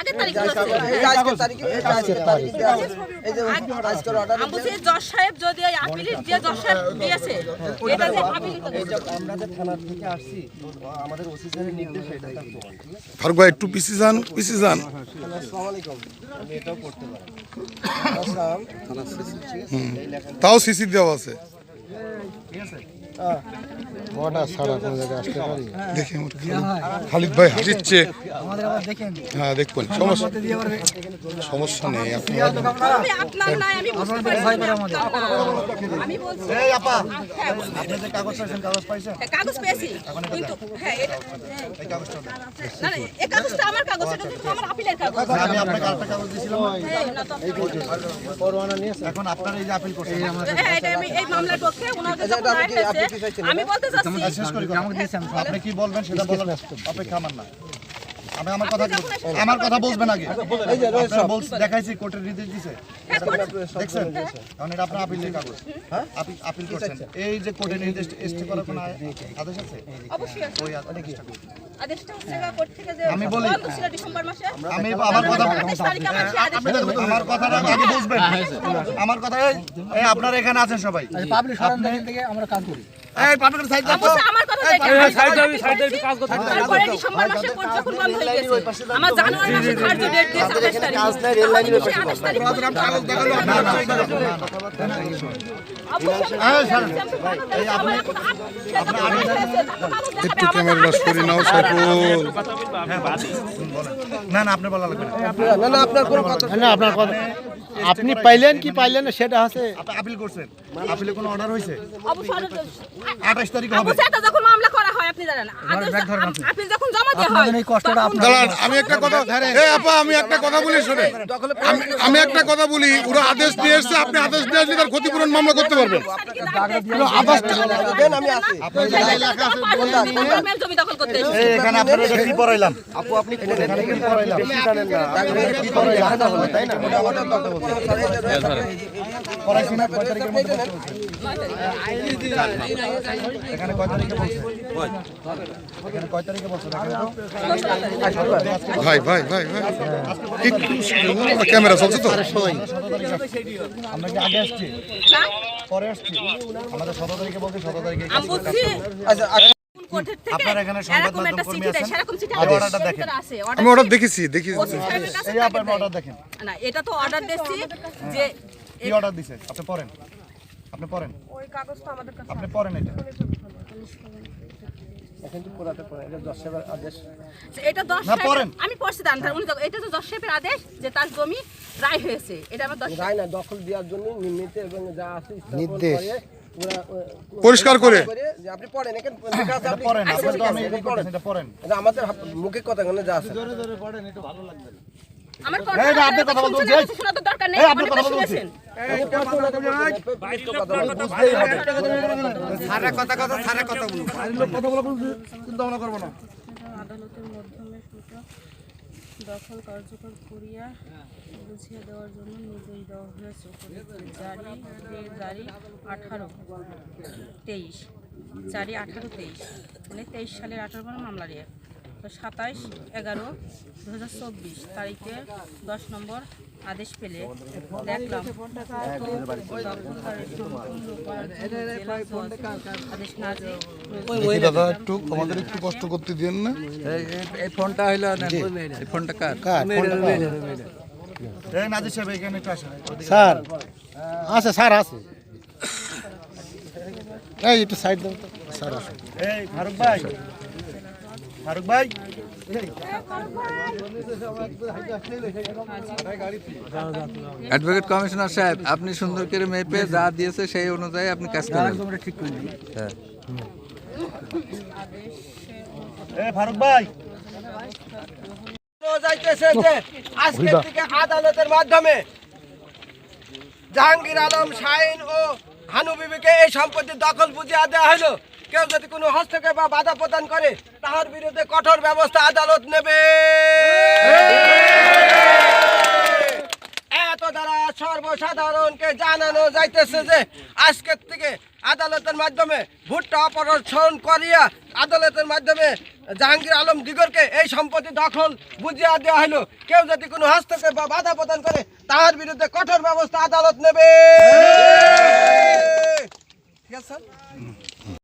আগের তারিখ যে আজকের তারিখে এই যে দেওয়া আছে। এই যে আজকের অর্ডার আমি বলছি জজ সাহেব যদি এই আপিলের যে জজ সাহেব দিয়েছে এটা যে আপিল আমরা যে থানার থেকে আসছি আমাদের ওসি স্যারের নির্দেশ এটা ঠিক ফারুক ভাই একটু পিছিয়ে যান পিছিয়ে যান। আসসালামু আলাইকুম আমি এটাও পড়তে পারি। আসসালাম এই লেখা তাও সিসি দেওয়া আছে? কটা ছাড়া কোনো জায়গায় আসতে পারি? দেখি আমার খালিদ- ভাই হাসিচ্ছে। হ্যাঁ দেখবেন সমস্যা সমস্যা নেই হ্যাঁ, বলছি। আপনি যে কাগজ পাইছেন কাগজ পাইছেন? হ্যাঁ, কিন্তু হ্যাঁ এটা। না না এই কাগজটা আমার কাগজ এটা কিন্তু আমার আপিলের কাগজ। আমি আপনাকে আরেকটা কাগজ দিয়েছিলাম না তো আপনি- এখন আপনারা এই যে আপিল করছেন। এই মামলার পক্ষে আমি বলতে চাচ্ছি শেষ করি কথা। আপনি কি বলবেন সেটা বলার অপেক্ষা আমার না। আমি আমার কথা আমার কথা বুঝবেন আগে। দেখাইছি কোর্টের নির্দেশ দিছে। দেখছেন? কারণ এটা আপনার আপিলের কাগজ। হ্যাঁ আপিল করছেন। এই যে কোর্টের নির্দেশ স্টে করার কোনো আদেশ আছে? অবশ্যই আছে। ওই আদেশটা কই? আদেশটা হচ্ছে গা কোর্ট থেকে যে আমি বলি- আমি আমার কথা আমার কথাটা আগে বুঝবেন। আমার কথা আপনারা এখানে আছেন সবাই। পাবলিক থেকে আমরা কাজ করি। এই সাইড অবশ্যই আমার কথা দেখেন। তারপরে ডিসেম্বর মাসে যখন বন্ধ হয়ে গেছে আমার জানুয়ারি মাসে ধার্য ডেট আঠাশ তারিখ। তাহলে কি সেই আঠাশ তারিখ। একটু ক্যামেরাটা সরিয়ে নাও সাইফুল। না না আপনি বলা লাগবে না। না না আপনার কোনো কথা না আপনার কথা আপনি পাইলেন কি পাইলেন না সেটা আছে আপিল করছেন। আপিলে কোনো অর্ডার হয়েছে? আঠাশ তারিখ হবে। যখন মামলা করা হয় আপনি জানেন আপিল যখন জমা দেওয়া হয় এই কষ্টটা তখন- দাঁড়ান আমি একটা কথা এই আপা আমি একটা কথা বলি শুনে আমি আমি একটা কথা বলি ওরা আদেশ দিয়ে এসছে আপনি আদেশ দিয়ে আসলে তার ক্ষতিপূরণ মামলা করতে পারবেন। কি পড়াইলাম? আপু আপনি কি তাই না? বলছি এখানে কয় তারিখে বলছে এখানে কয় তারিখে বলছে ভাই ভাই ভাই ক্যামেরা চলছে তো। আমরা কি আগে আসছি? পরে আসছি? আমাদের সতেরো তারিখে বলতে সতেরো তারিখে বলছি আচ্ছা আচ্ছা, কোর্টের থেকে আপনার এখানে সংবাদ মাধ্যম কর্মী আছেন? সেরকম চিঠি অর্ডারটা দেখেন। আমি অর্ডার ওটা দেখেছি দেখি ওসি সাহেবের কাছে এই আপনার অর্ডার দেখেন। না এটা তো অর্ডার দিচ্ছি যে কি অর্ডার দিছে? আপনি পড়েন। আপনি পড়েন। ওই কাগজটা আমাদের কাছে আপনি পড়েন এটা। এখন তো পুরাতে পড়ে এটা দশ সেবার আদেশ। যে এটা দশ না, সাহেবের- পড়েন। আমি পড়ছি উনি এটা তো দশ আদেশ যে তার জমি রায় হয়েছে। এটা আমার রায় না দখল দেওয়ার জন্য নির্মিত এবং যা আছে নির্দেশ। পরিষ্কার করে। আপনি পড়েন এখানে পড়েন আছে, পড়েন পড়েন এটা আমাদের মুখে কথা যা আছে। আমার আপনি কথা দরকার নেই এই, আপনি অনেক কথা বলছি। শুনেছেন। আদালতের মাধ্যমে সুতা দখল কার্যকর করিয়া বুঝিয়ে দেওয়ার জন্য নির্দেশ দেওয়া হয়েছে। চারি চারি আঠারো তেইশ। চারি আঠারো তেইশ। মানে তেইশ সালের আঠারো মামলা তো সাতাইশ এগারো দু হাজার চব্বিশ তারিখে দশ নম্বর আদেশ পেলে দেখলাম দাদা একটু আমাদের একটু কষ্ট করতে দিন না। এই ফোনটা হইল না এই ফোনটা কার? কার? ফোনটা কার? এই নাজির সাহেব এখানে একটু আসেন। স্যার আছে স্যার আছে। এই একটু সাইড দাও স্যার আসুন এই ফারুক ভাই। ফারুক ভাই। অ্যাডভোকেট কমিশনার সাহেব আপনি সুন্দর করে মেপে যা দিয়েছে সেই অনুযায়ী আপনি কাজ করেন। হ্যাঁ। ফারুক ভাই। যাইতেছে যে আজকের থেকে আদালতের মাধ্যমে জাহাঙ্গীর আলম শাহিন ও হানু বিবিকে এই সম্পত্তি দখল বুঝিয়ে দেওয়া হলো। কেউ যদি কোনো হস্তক্ষেপ বাধা প্রদান করে, তাহার বিরুদ্ধে কঠোর ব্যবস্থা আদালত নেবে। এত দ্বারা সর্বশেষ জনসাধারণকে জানানো যাইতেছে যে আজকের থেকে আদালতের মাধ্যমে ভুট্টা অপসারণ করিয়া আদালতের মাধ্যমে জাহাঙ্গীর আলম দিগরকে এই সম্পত্তি দখল বুঝিয়া দেওয়া হলো কেউ যদি কোনো হস্তক্ষেপ বা বাধা প্রদান করে, তাহার বিরুদ্ধে কঠোর ব্যবস্থা আদালত নেবে। ঠিক আছে?